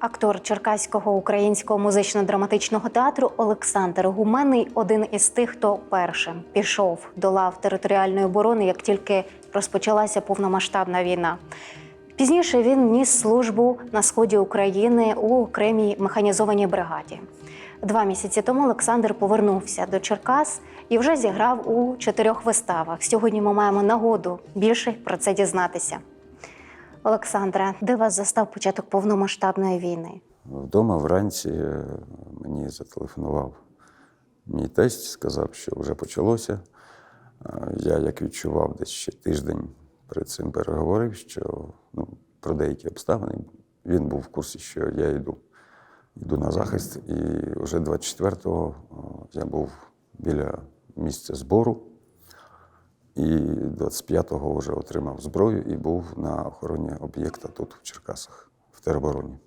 Актор Черкаського українського музично-драматичного театру Олександр Гуменний один із тих, хто першим пішов до лав територіальної оборони, як тільки розпочалася повномасштабна війна. Пізніше він ніс службу на сході України у окремій механізованій бригаді. Два місяці тому Олександр повернувся до Черкас і вже зіграв у чотирьох виставах. Сьогодні ми маємо нагоду більше про це дізнатися. Олександре, де вас застав початок повномасштабної війни? Вдома вранці е, мені зателефонував мій тесть, сказав, що вже почалося. Е, Я як відчував десь ще тиждень перед цим переговорив, що ну, про деякі обставини він був в курсі, що я йду. Йду на захист, і вже 24-го е, я був біля місця збору, і 25-го вже отримав зброю і був на охороні об'єкта тут, в Черкасах, в теробороні.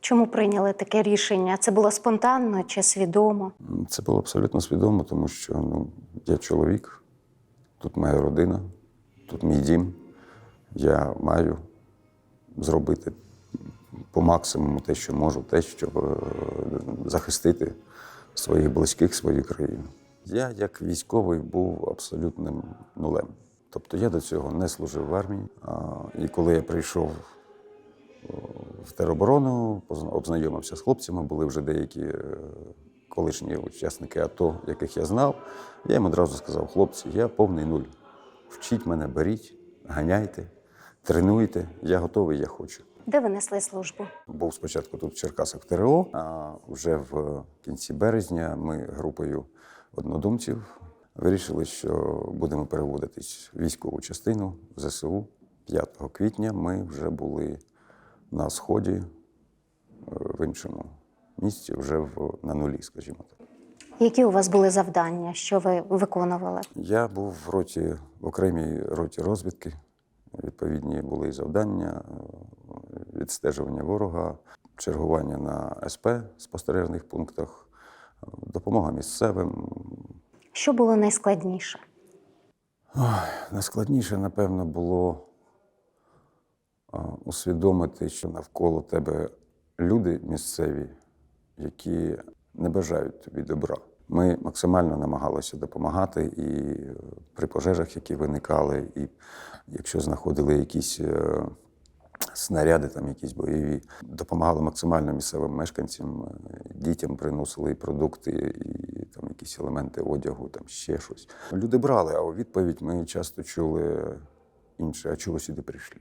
Чому прийняли таке рішення? Це було спонтанно чи свідомо? Це було абсолютно свідомо, тому що ну, я чоловік, тут моя родина, тут мій дім. Я маю зробити по максимуму те, що можу, те, щоб е, захистити своїх близьких, свою країну. Я, як військовий, був абсолютним нулем. Тобто я до цього не служив в армії. І коли я прийшов в тероборону, обзнайомився з хлопцями, були вже деякі е, колишні учасники АТО, яких я знав. Я їм одразу сказав: хлопці, я повний нуль. Вчіть мене, беріть, ганяйте, тренуйте. Я готовий, я хочу. Де ви несли службу? Був спочатку тут в Черкасах в ТРО, а вже в кінці березня ми групою однодумців вирішили, що будемо переводитись в військову частину в ЗСУ. 5 квітня ми вже були на сході е, в іншому місці, вже в, на нулі, скажімо так. Які у вас були завдання? Що ви виконували? Я був в роті в окремій роті розвідки. Відповідні були завдання е, відстежування ворога, чергування на СП спостережних пунктах, допомога місцевим. Що було найскладніше? Найскладніше, напевно, було усвідомити, що навколо тебе люди місцеві, які не бажають тобі добра. Ми максимально намагалися допомагати і е, при пожежах, які виникали, і якщо знаходили якісь е, снаряди, там якісь бойові, допомагали максимально місцевим мешканцям, е, дітям приносили і продукти, і там якісь елементи одягу, там ще щось. Люди брали, а у відповідь ми часто чули інше, а чого сюди прийшли?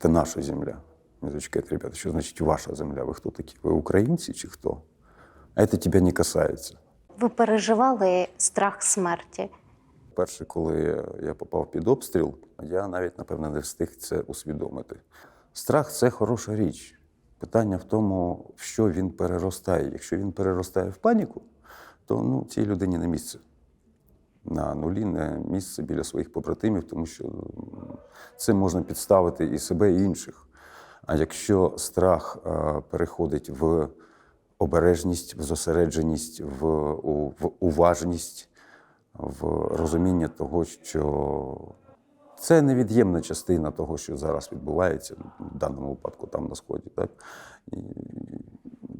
Це наша земля. Ми зачекайте, ребята, що значить ваша земля? Ви хто такі? Ви українці чи хто? А це тебе не касається. Ви переживали страх смерті? Перше, коли я попав під обстріл, я навіть, напевно, не встиг це усвідомити. Страх це хороша річ. Питання в тому, в що він переростає. Якщо він переростає в паніку, то ну, цій людині не місце. На нулі не місце біля своїх побратимів, тому що цим можна підставити і себе, і інших. А якщо страх е, переходить в обережність, в зосередженість, в, в уважність, в розуміння того, що це невід'ємна частина того, що зараз відбувається в даному випадку там на сході. Так? І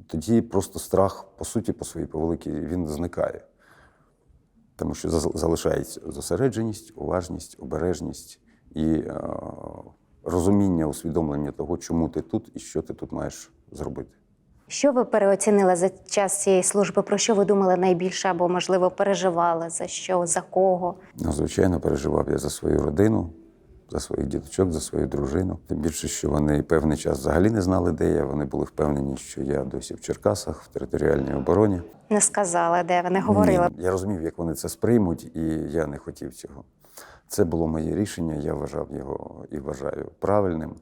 тоді просто страх, по суті, по своїй повеликій, він зникає. Тому що залишається зосередженість, уважність, обережність і е, розуміння, усвідомлення того, чому ти тут і що ти тут маєш зробити. Що ви переоцінили за час цієї служби? Про що ви думали найбільше або, можливо, переживали? За що, за кого? Ну, звичайно, переживав я за свою родину, за своїх діточок, за свою дружину. Тим більше, що вони певний час взагалі не знали, де я. Вони були впевнені, що я досі в Черкасах, в територіальній обороні. Не сказали, де ви не говорили. Ні, я розумів, як вони це сприймуть, і я не хотів цього. Це було моє рішення, я вважав його і вважаю правильним.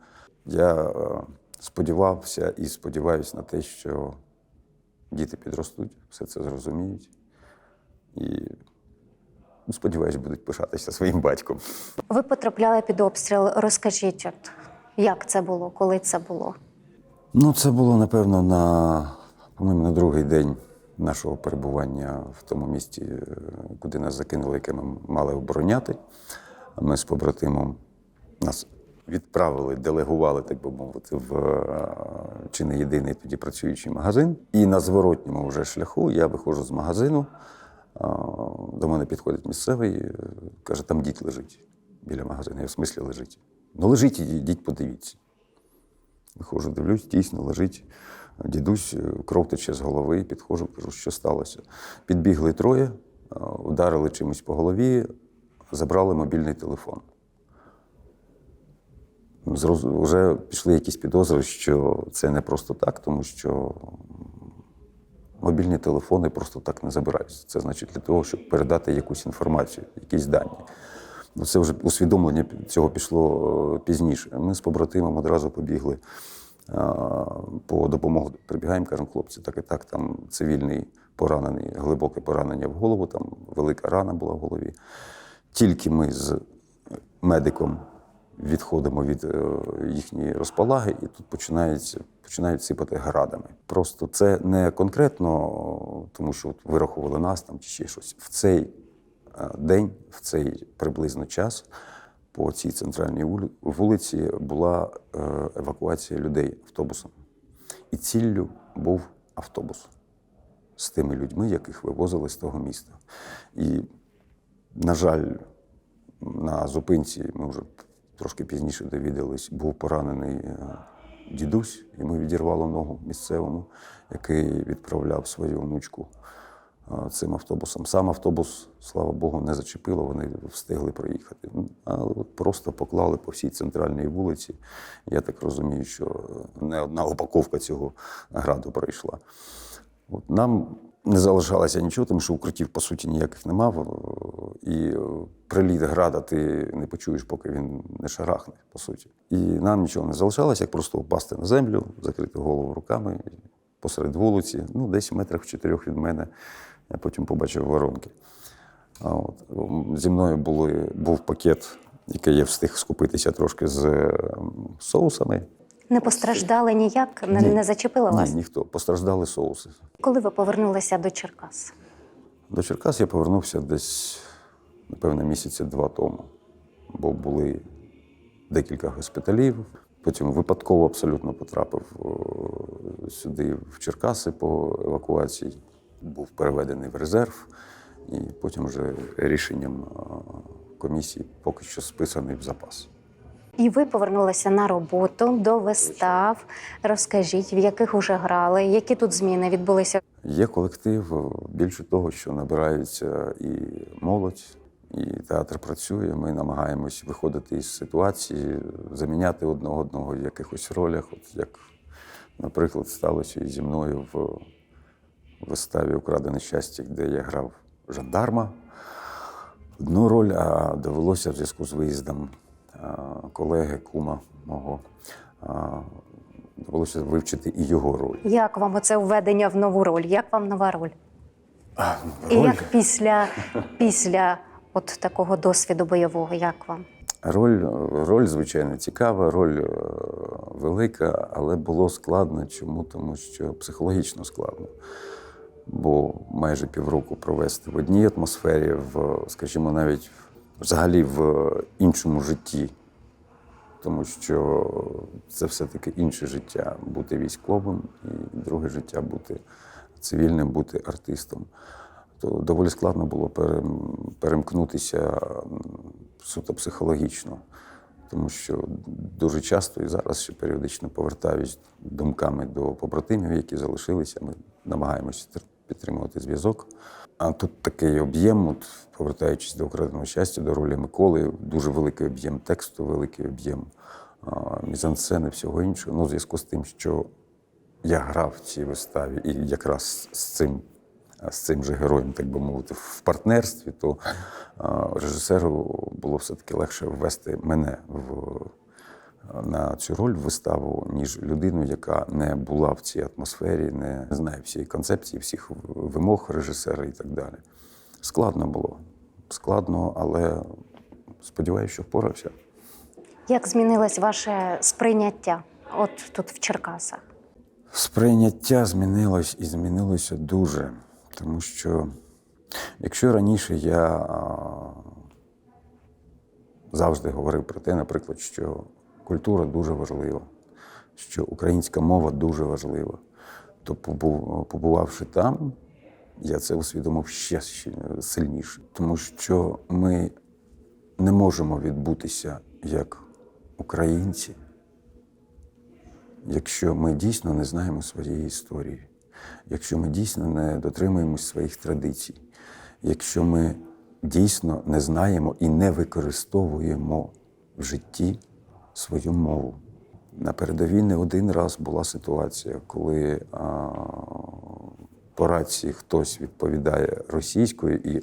Я е, сподівався і сподіваюся на те, що діти підростуть, все це зрозуміють. І сподіваюся, будуть пишатися своїм батьком. Ви потрапляли під обстріл. Розкажіть, от як це було, коли це було? Ну, це було, напевно, на, по-моєму, на другий день нашого перебування в тому місті, куди нас закинули, яке ми мали обороняти. Ми з побратимом нас відправили, делегували, так би мовити, в е, чи не єдиний тоді працюючий магазин. І на зворотньому вже шляху я виходжу з магазину. До мене підходить місцевий, е, каже, там дід лежить біля магазину. Я в смислі лежить. Ну, лежить, ідіть, подивіться. Виходжу, дивлюсь, дійсно лежить дідусь, е, кров тече з голови, підходжу, кажу, що сталося. Підбігли троє, е, ударили чимось по голові, забрали мобільний телефон. Вже пішли якісь підозри, що це не просто так, тому що мобільні телефони просто так не забираються. Це значить для того, щоб передати якусь інформацію, якісь дані. Ну, Це вже усвідомлення цього пішло е, пізніше. Ми з побратимом одразу побігли е, по допомогу. Прибігаємо, кажемо, хлопці, так і так, там цивільний поранений, глибоке поранення в голову, там велика рана була в голові. Тільки ми з медиком відходимо від е, їхньої розпалаги, і тут починають, починають сипати градами. Просто це не конкретно, тому що от вирахували нас там чи ще щось. В цей е, день, в цей приблизно час, по цій центральній вулиці була е, евакуація людей автобусом. І ціллю був автобус з тими людьми, яких вивозили з того міста. І, на жаль, на зупинці ми вже трошки пізніше довідались, був поранений е, дідусь, йому відірвало ногу місцевому, який відправляв свою внучку е, цим автобусом. Сам автобус, слава Богу, не зачепило, вони встигли проїхати. От просто поклали по всій центральній вулиці. Я так розумію, що не одна упаковка цього граду пройшла. От нам не залишалося нічого, тому що укриттів, по суті, ніяких не мав. І е, приліт града ти не почуєш, поки він не шарахне, по суті. І нам нічого не залишалося, як просто впасти на землю, закрити голову руками посеред вулиці, ну, десь в метрах в чотирьох від мене. Я потім побачив воронки. А от. Зі мною були, був пакет, який я встиг скупитися трошки з соусами. Не постраждали ніяк, не, Ні. не зачепила вас? Ні, ніхто. Постраждали соуси. Коли ви повернулися до Черкас? До Черкас я повернувся десь, напевно, місяці два тому, бо були декілька госпіталів. Потім випадково абсолютно потрапив сюди, в Черкаси по евакуації. Був переведений в резерв, і потім вже рішенням комісії поки що списаний в запас. І ви повернулися на роботу до вистав. Розкажіть, в яких уже грали, які тут зміни відбулися? Є колектив, більше того, що набираються і молодь, і театр працює. Ми намагаємось виходити із ситуації, заміняти одне одного в якихось ролях, от як, наприклад, сталося і зі мною в виставі Украдене щастя, де я грав жандарма. Одну роль, а довелося в зв'язку з виїздом колеги, кума мого. Довелося вивчити і його роль. Як вам оце введення в нову роль? Як вам нова роль? І Роль? як після, після от такого досвіду бойового, як вам? Роль, роль, звичайно, цікава, роль е, велика, але було складно. Чому? Тому що психологічно складно. Бо майже півроку провести в одній атмосфері, в, скажімо, навіть взагалі в іншому житті. Тому що це все-таки інше життя бути військовим, і друге життя бути цивільним, бути артистом. То доволі складно було перемкнутися суто психологічно, тому що дуже часто і зараз ще періодично повертаюсь думками до побратимів, які залишилися. Ми намагаємося підтримувати зв'язок. А тут такий об'єм, от, повертаючись до украденого щастя, до ролі Миколи, дуже великий об'єм тексту, великий об'єм мізансцени, всього іншого. Ну, в зв'язку з тим, що я грав в цій виставі, і якраз з цим, з цим же героєм, так би мовити, в партнерстві, то режисеру було все-таки легше ввести мене в, на цю роль в виставу, ніж людину, яка не була в цій атмосфері, не знає всієї концепції, всіх вимог режисера і так далі. Складно було. Складно, але сподіваюся, що впорався. Як змінилось ваше сприйняття от тут в Черкасах? Сприйняття змінилось і змінилося дуже. Тому що якщо раніше я завжди говорив про те, наприклад, що культура дуже важлива, що українська мова дуже важлива. То побувавши там, я це усвідомив ще сильніше, тому що ми не можемо відбутися як українці, якщо ми дійсно не знаємо своєї історії, якщо ми дійсно не дотримуємось своїх традицій, якщо ми дійсно не знаємо і не використовуємо в житті свою мову. На передовій не один раз була ситуація, коли а, по рації хтось відповідає російською і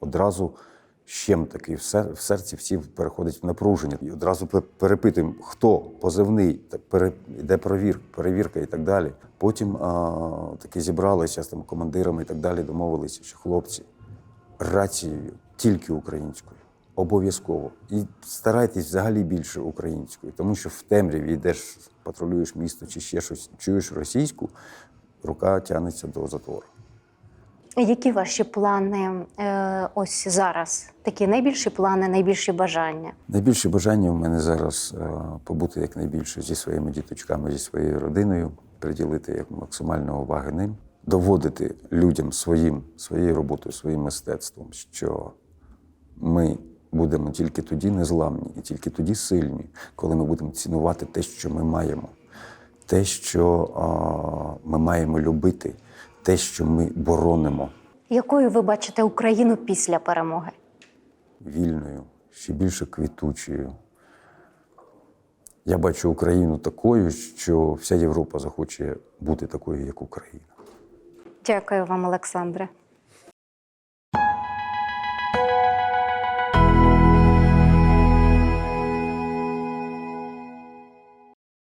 одразу щем такий в серці всі переходить в напруження. І одразу перепитуємо, хто позивний, йде провір, перевірка і так далі. Потім а, таки зібралися з там командирами і так далі, домовилися, що хлопці рацією тільки українською. Обов'язково. І старайтесь взагалі більше українською, тому що в темряві йдеш, патрулюєш місто чи ще щось, чуєш російську, рука тягнеться до затвору. Які ваші плани е, ось зараз? Такі найбільші плани, найбільші бажання? Найбільше бажання в мене зараз е, побути якнайбільше зі своїми діточками, зі своєю родиною, приділити як максимально уваги ним, доводити людям своїм, своєю роботою, своїм мистецтвом, що ми будемо тільки тоді незламні і тільки тоді сильні, коли ми будемо цінувати те, що ми маємо, те, що а, ми маємо любити, те, що ми боронимо. Якою ви бачите Україну після перемоги? вільною, ще більше квітучою. Я бачу Україну такою, що вся Європа захоче бути такою, як Україна. Дякую вам, Олександре.